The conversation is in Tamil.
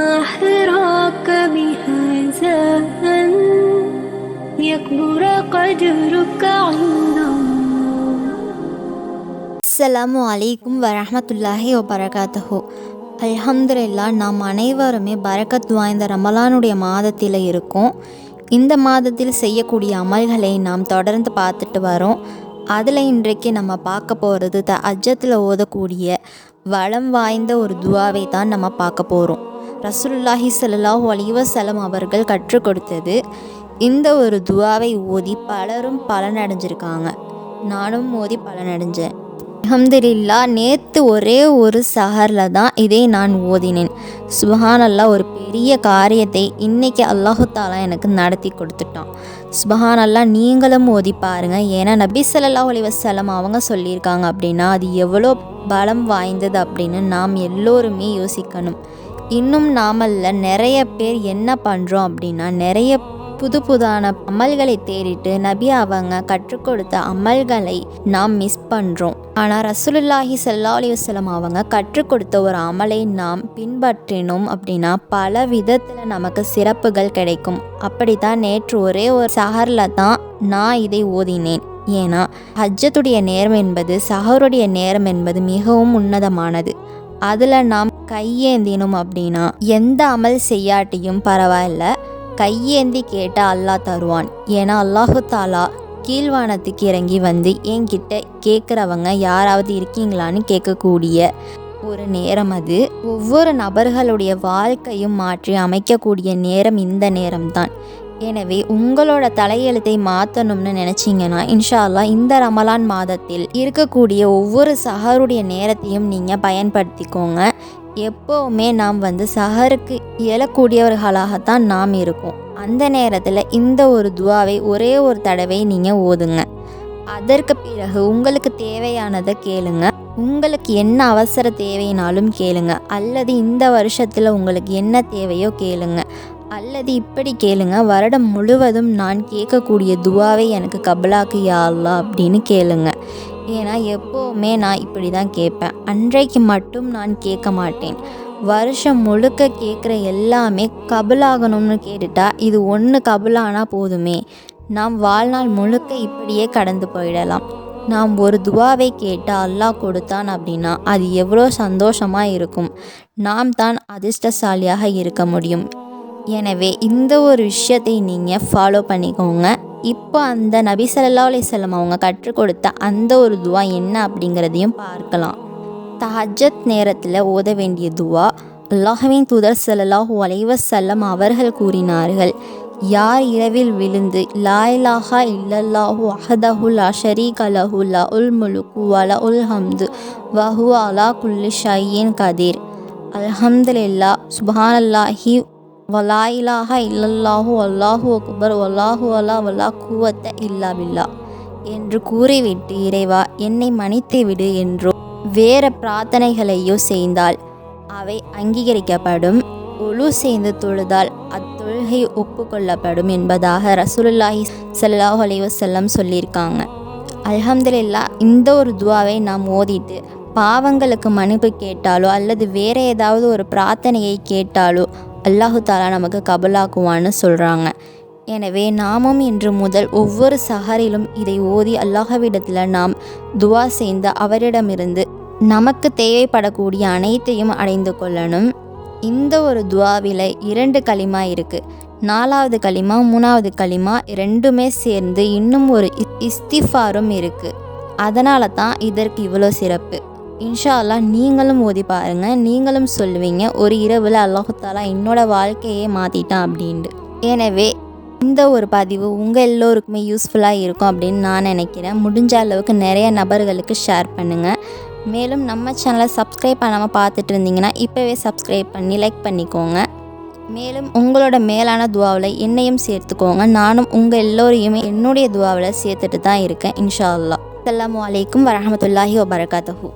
ما حراك بهذا أن يكبر قدرك عند الله அஸ்ஸலாமு அலைக்கும் வரஹ்மத்துல்லாஹி வபரகாத்துஹு அல்ஹம்துலில்லா நாம் அனைவருமே பரக்கத் வாய்ந்த ரமலானுடைய மாதத்தில் இருக்கோம் இந்த மாதத்தில் செய்யக்கூடிய அமல்களை நாம் தொடர்ந்து பார்த்துட்டு வரோம் அதில் இன்றைக்கு நம்ம பார்க்க போகிறது த அஜத்தில் ஓதக்கூடிய வளம் வாய்ந்த ஒரு துவாவை தான் நம்ம பார்க்க போகிறோம் ரசூலுல்லாஹி சல்லாஹூ அலிவசலம் அவர்கள் கற்றுக் கொடுத்தது. இந்த ஒரு துவாவை ஓதி பலரும் பலனடைஞ்சிருக்காங்க. நானும் ஓதி பலனடைஞ்சேன். அஹமதுல்லா நேற்று ஒரே ஒரு சஹரில் தான் இதை நான் ஓதினேன். சுபஹானல்லா ஒரு பெரிய காரியத்தை இன்னைக்கு அல்லாஹு தாலா எனக்கு நடத்தி கொடுத்துட்டான். சுபஹானல்லா நீங்களும் ஓதி பாருங்கள் ஏன்னா நபி ஸல்லல்லாஹு அலைஹி அவங்க சொல்லியிருக்காங்க அப்படின்னா அது எவ்வளோ பலம் வாய்ந்தது அப்படின்னு நாம் எல்லோருமே யோசிக்கணும். இன்னும் நாமல்ல நிறைய பேர் என்ன பண்ணுறோம் அப்படின்னா நிறைய புது புதான அமல்களை தேடிட்டு நபி அவங்க கற்றுக் கொடுத்த அமல்களை நாம் மிஸ் பண்ணுறோம் ஆனால் ரசூலுல்லாஹி ஸல்லல்லாஹு அலைஹி அவங்க கற்றுக் கொடுத்த ஒரு அமலை நாம் பின்பற்றினோம் அப்படின்னா பல விதத்தில் நமக்கு சிறப்புகள் கிடைக்கும். அப்படித்தான் நேற்று ஒரே ஒரு சஹரில் தான் நான் இதை ஓதினேன். ஏன்னா ஹஜ்ஜத்துடைய நேரம் என்பது சஹருடைய நேரம் என்பது மிகவும் உன்னதமானது. அதில் நாம் கையேந்தினோம் அப்படின்னா எந்த அமல் செய்யாட்டியும் பரவாயில்ல. கையேந்தி கேட்டால் அல்லாஹ் தருவான். ஏன்னா அல்லாஹு தாலா கீழ்வானத்துக்கு இறங்கி வந்து என்கிட்ட கேட்குறவங்க யாராவது இருக்கீங்களான்னு கேட்கக்கூடிய ஒரு நேரம் அது. ஒவ்வொரு நபர்களுடைய வாழ்க்கையும் மாற்றி அமைக்கக்கூடிய நேரம் இந்த நேரம்தான். எனவே உங்களோட தலையெழுத்தை மாற்றணும்னு நினச்சிங்கன்னா இன்ஷா அல்லாஹ் இந்த ரமலான் மாதத்தில் இருக்கக்கூடிய ஒவ்வொரு சஹருடைய நேரத்தையும் நீங்கள் பயன்படுத்திக்கோங்க. எப்போவுமே நாம் வந்து சஹருக்கு இயலக்கூடியவர்களாகத்தான் நாம் இருக்கோம். அந்த நேரத்தில் இந்த ஒரு துவாவை ஒரே ஒரு தடவை நீங்கள் ஓதுங்க. அதற்கு பிறகு உங்களுக்கு தேவையானதை கேளுங்க. உங்களுக்கு என்ன அவசர தேவைனாலும் கேளுங்க. அல்லது இந்த வருஷத்தில் உங்களுக்கு என்ன தேவையோ கேளுங்க. அல்லது இப்படி கேளுங்க வருடம் முழுவதும் நான் கேட்கக்கூடிய துவாவை எனக்கு கபலாக்கு யாழ்லா அப்படின்னு கேளுங்க. ஏன்னா எப்போவுமே நான் இப்படி தான் கேட்பேன். அன்றைக்கு மட்டும் நான் கேட்க மாட்டேன். வருஷம் முழுக்க கேட்குற எல்லாமே கபலாகணும்னு கேட்டுட்டா இது ஒன்று கபலானா போதுமே. நாம் வாழ்நாள் முழுக்க இப்படியே கடந்து போயிடலாம். நாம் ஒரு துவாவை கேட்டால் அல்லாஹ் கொடுத்தான் அப்படின்னா அது எவ்வளோ சந்தோஷமாக இருக்கும். நாம் தான் அதிர்ஷ்டசாலியாக இருக்க முடியும். எனவே இந்த ஒரு விஷயத்தை நீங்கள் ஃபாலோ பண்ணிக்கோங்க. இப்போ அந்த நபி சல்லா அலிசல்லம் அவங்க கற்றுக் கொடுத்த அந்த ஒரு துவா என்ன அப்படிங்கிறதையும் பார்க்கலாம். தஹஜத் நேரத்தில் ஓத வேண்டிய துவா அல்லாஹ்வின் தூதர் சல்லாஹூ அலைவசல்லம் அவர்கள் கூறினார்கள் யார் இரவில் விழுந்து லா இல்லல்லாஹு அஹதஹுல்லா ஷரீக் அலஹுல்லா உல் முலுக்கு வல உல் ஹம்து வஹு அலா குல்லி ஷையின் கதீர். அல்ஹம்துலில்லா சுப்ஹானல்லாஹி வலா இலாஹா இல்லல்லாஹு அல்லாஹு அக்பர் வல்லாஹு அலா வல்லா குவத்த இல்லா பில்லா. என்று கூறிவிட்டு இறைவா என்னை மன்னித்து விடு என்றோ வேற பிரார்த்தனைகளையோ செய்தால் அவை அங்கீகரிக்கப்படும். ஒழு செய்து தொழுதால் அத்தொழுகை ஒப்புக்கொள்ளப்படும் என்பதாக ரசூலுல்லாஹி ஸல்லல்லாஹு அலைவசல்லம் சொல்லியிருக்காங்க. அலமதுல்லா இந்த ஒரு துவாவை நாம் ஓதிட்டு பாவங்களுக்கு மன்னிப்பு கேட்டாலோ அல்லது வேற ஏதாவது ஒரு பிரார்த்தனையை கேட்டாலோ அல்லாஹு தாலா நமக்கு கபலாக்குவான்னு சொல்கிறாங்க எனவே நாமும் இன்று முதல் ஒவ்வொரு சஹரிலும் இதை ஓதி அல்லாஹவிடத்தில் நாம் துவா செய்து அவரிடமிருந்து நமக்கு தேவைப்படக்கூடிய அனைத்தையும் அடைந்து கொள்ளணும். இந்த ஒரு துவாவில் இரண்டு களிமா இருக்குது நாலாவது களிமா மூணாவது களிமா ரெண்டுமே சேர்ந்து இன்னும் ஒரு இஸ்- இஸ்திஃபாரும் இருக்குது அதனால தான் இதற்கு இவ்வளோ சிறப்பு. இன்ஷா அல்லாஹ் நீங்களும் ஓதி பாருங்கள் நீங்களும் சொல்லுவீங்க ஒரு இரவில் அல்லாஹாலா என்னோட வாழ்க்கையே மாற்றிட்டான் அப்படின்ட்டு. எனவே இந்த ஒரு பதிவு உங்கள் எல்லோருக்குமே யூஸ்ஃபுல்லாக இருக்கும் அப்படின்னு நான் நினைக்கிறேன். முடிஞ்ச அளவுக்கு நிறைய நபர்களுக்கு ஷேர் பண்ணுங்கள் மேலும் நம்ம சேனலை சப்ஸ்கிரைப் பண்ணாமல் பார்த்துட்டு இருந்தீங்கன்னா இப்போவே சப்ஸ்கிரைப் பண்ணி லைக் பண்ணிக்கோங்க. மேலும் உங்களோட மேலான துவாவில் என்னையும் சேர்த்துக்கோங்க. நானும் உங்கள் எல்லோரையுமே என்னுடைய துவாவில் சேர்த்துட்டு தான் இருக்கேன் இன்ஷா அல்லா அஸ்ஸலாமு வலைக்கம் வரமத்துல்லாஹி வபரகாத்துஹு.